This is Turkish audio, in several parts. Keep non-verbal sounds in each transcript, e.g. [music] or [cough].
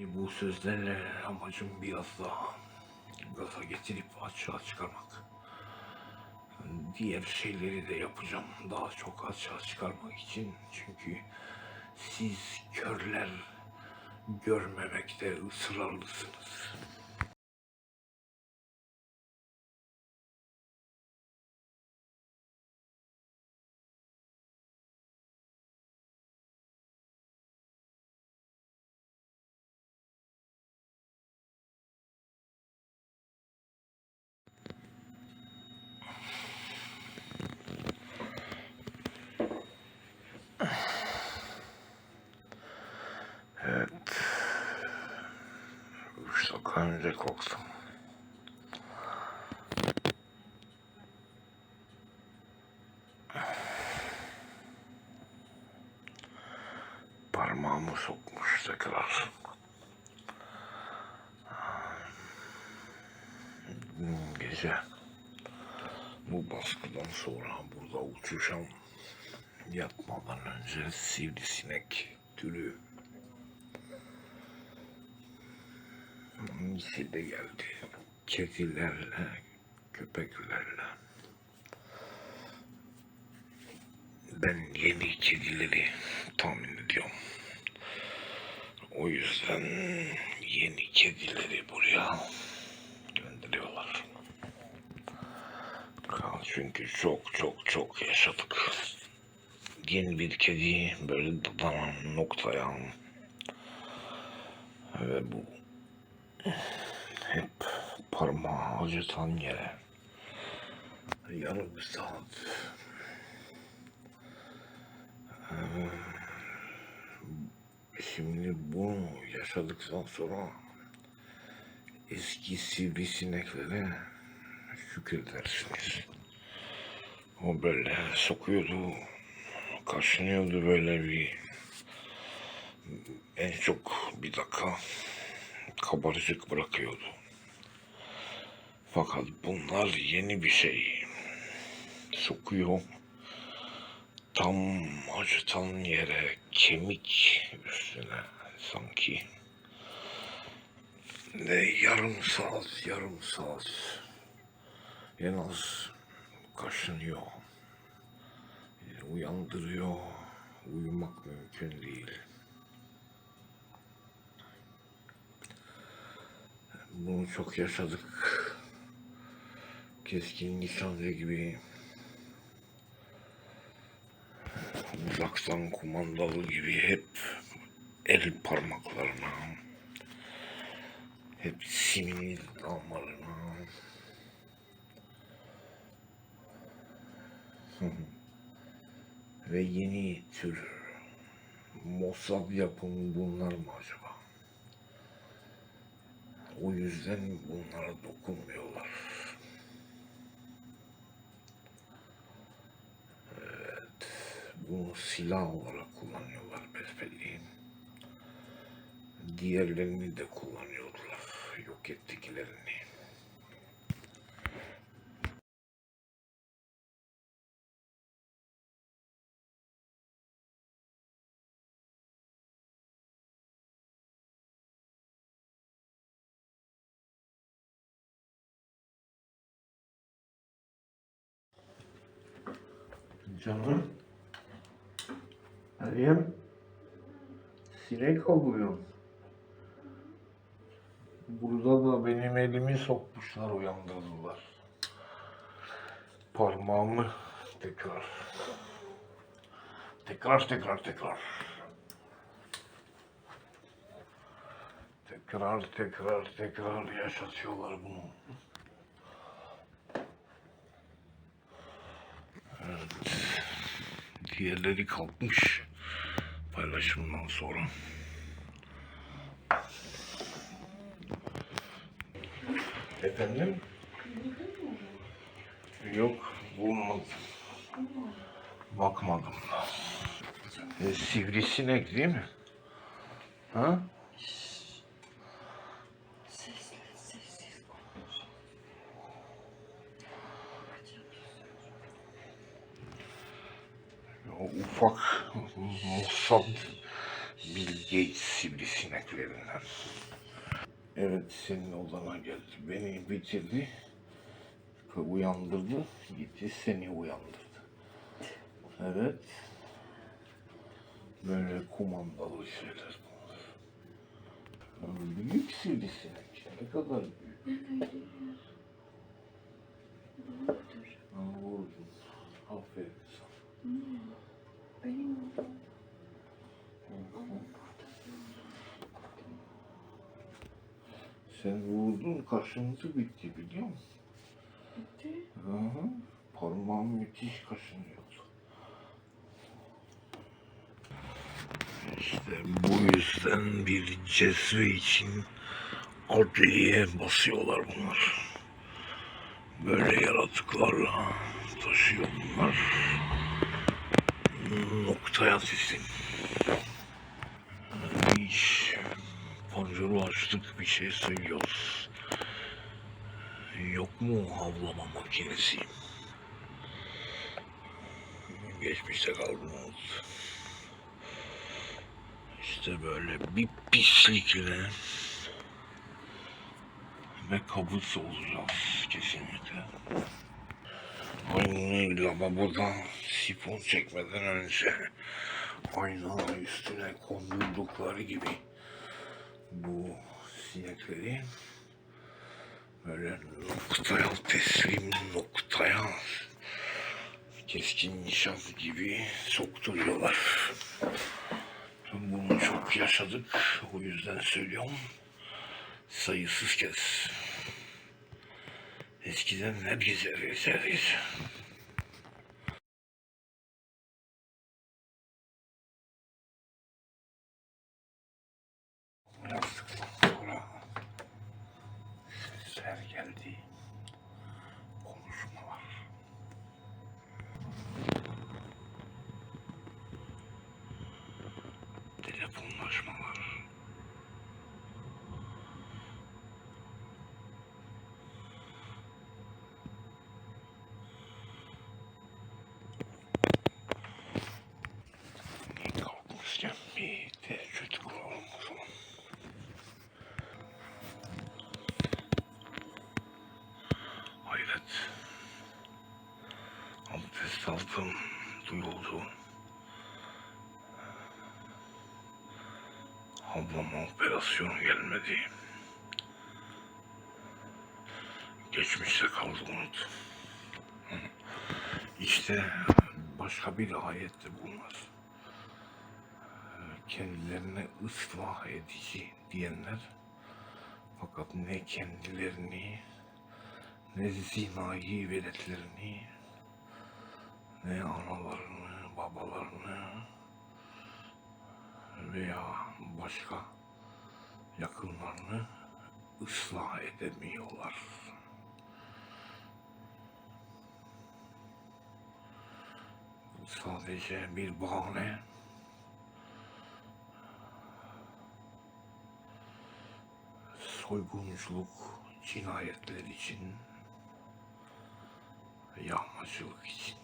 Bu sözlerle amacım biraz daha gaza getirip açığa çıkarmak. Diğer şeyleri de yapacağım daha çok açığa çıkarmak için. Çünkü siz körler görmemekte ısrarlısınız. Evet. Önce kalktım. Parmağımı sokmuş tekrar. Dün gece bu baskıdan sonra burada uçuşan yatmadan önce sivrisinek türü İkisi de geldi. Kedilerle, köpeklerle. Ben yeni kedileri tahmin ediyorum. O yüzden yeni kedileri buraya gönderiyorlar. Çünkü çok çok çok yaşadık. Yeni bir kedi böyle dadanan noktaya ve bu hep parmağı acıtan yere. Yarım saat. Ee, şimdi bunu yaşadıktan sonra eski sivrisineklere şükredersiniz. O böyle sokuyordu, kaşınıyordu böyle bir. En çok bir dakika kabarcık bırakıyordu. Fakat bunlar yeni bir şey. Sokuyor. Tam acıtan yere kemik üstüne sanki. Ve yarım saat, yarım saat en az kaşınıyor. Uyandırıyor. Uyumak mümkün değil. Bunu çok yaşadık. Keskin nişancı gibi uzaktan kumandalı gibi hep el parmaklarına hep sinir damarına ve yeni tür Mossad yapımı bunlar mı acaba? O yüzden bunlara dokunmuyorlar. Evet, bunu silah olarak kullanıyorlar besbelli. Diğerlerini de kullanıyorlar, yok ettiklerini. Canım. Meryem. Sinek avlıyor. Burada da benim elimi sokmuşlar, uyandırdılar. Parmağımı tekrar. Tekrar, tekrar, tekrar. Tekrar, tekrar, tekrar yaşatıyorlar bunu. Diğerleri kalkmış paylaşımdan sonra. Efendim? Yok, bulmadım. Bakmadım. E, sivrisinek değil mi? Ha? O ufak Mossad Bill Gates sivrisineklerinden. Evet senin odana geldi. Beni bitirdi. Uyandırdı. Gitti seni uyandırdı. Evet. Böyle kumandalı şeyler bunlar. Büyük sivrisinek. Ne kadar büyük. Ha, vurdun. Aferin sana. Benim. Sen vurdun kaşıntı bitti biliyor musun? Bitti. Hı hı. Parmağım müthiş kaşınıyordu. İşte bu yüzden bir cezve için adliyeye basıyorlar bunlar. Böyle yaratıklarla taşıyor bunlar. Noktaya teslim. Hiç panjuru açtık bir şey söylüyoruz. Yok mu havlama makinesi? Geçmişte kaldım İşte böyle bir pislikle ve kabus olacağız kesinlikle. Aynı lavaboda sifon çekmeden önce ayna üstüne kondurdukları gibi bu sinekleri böyle noktaya teslim noktaya keskin nişan gibi sokturuyorlar. Bunu çok yaşadık. O yüzden söylüyorum. Sayısız kez. Eskiden hep gezer gezeriz. Aldım, duyuldu. Ablama operasyonu gelmedi. Geçmişte kaldı unut. İşte başka bir ayette bunlar. Kendilerine ıslah edici diyenler fakat ne kendilerini ne zinayı veletlerini ne analarını babalarını veya başka yakınlarını ıslah edemiyorlar. Bu sadece bir bahane. Soygunculuk, cinayetler için, yağmacılık için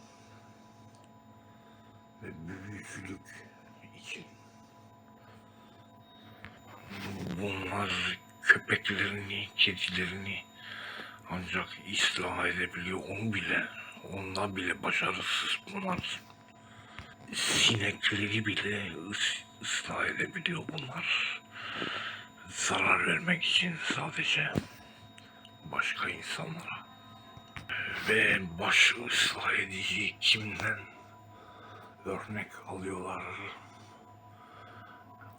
büyücülük için. Bunlar köpeklerini, kedilerini ancak ıslah edebiliyor. Onu bile, onlar bile başarısız bunlar. Sinekleri bile ıs, ıslah edebiliyor bunlar. Zarar vermek için sadece başka insanlara. Ve baş ıslah edici kimden örnek alıyorlar?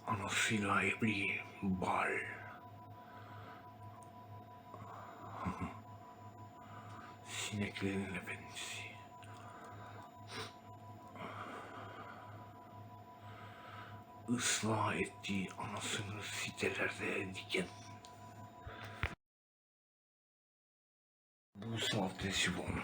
Anasıyla evli Bal. [laughs] Sineklerin efendisi. Islah ettiği anasını sitelerde diken. Bu sahte Sivon.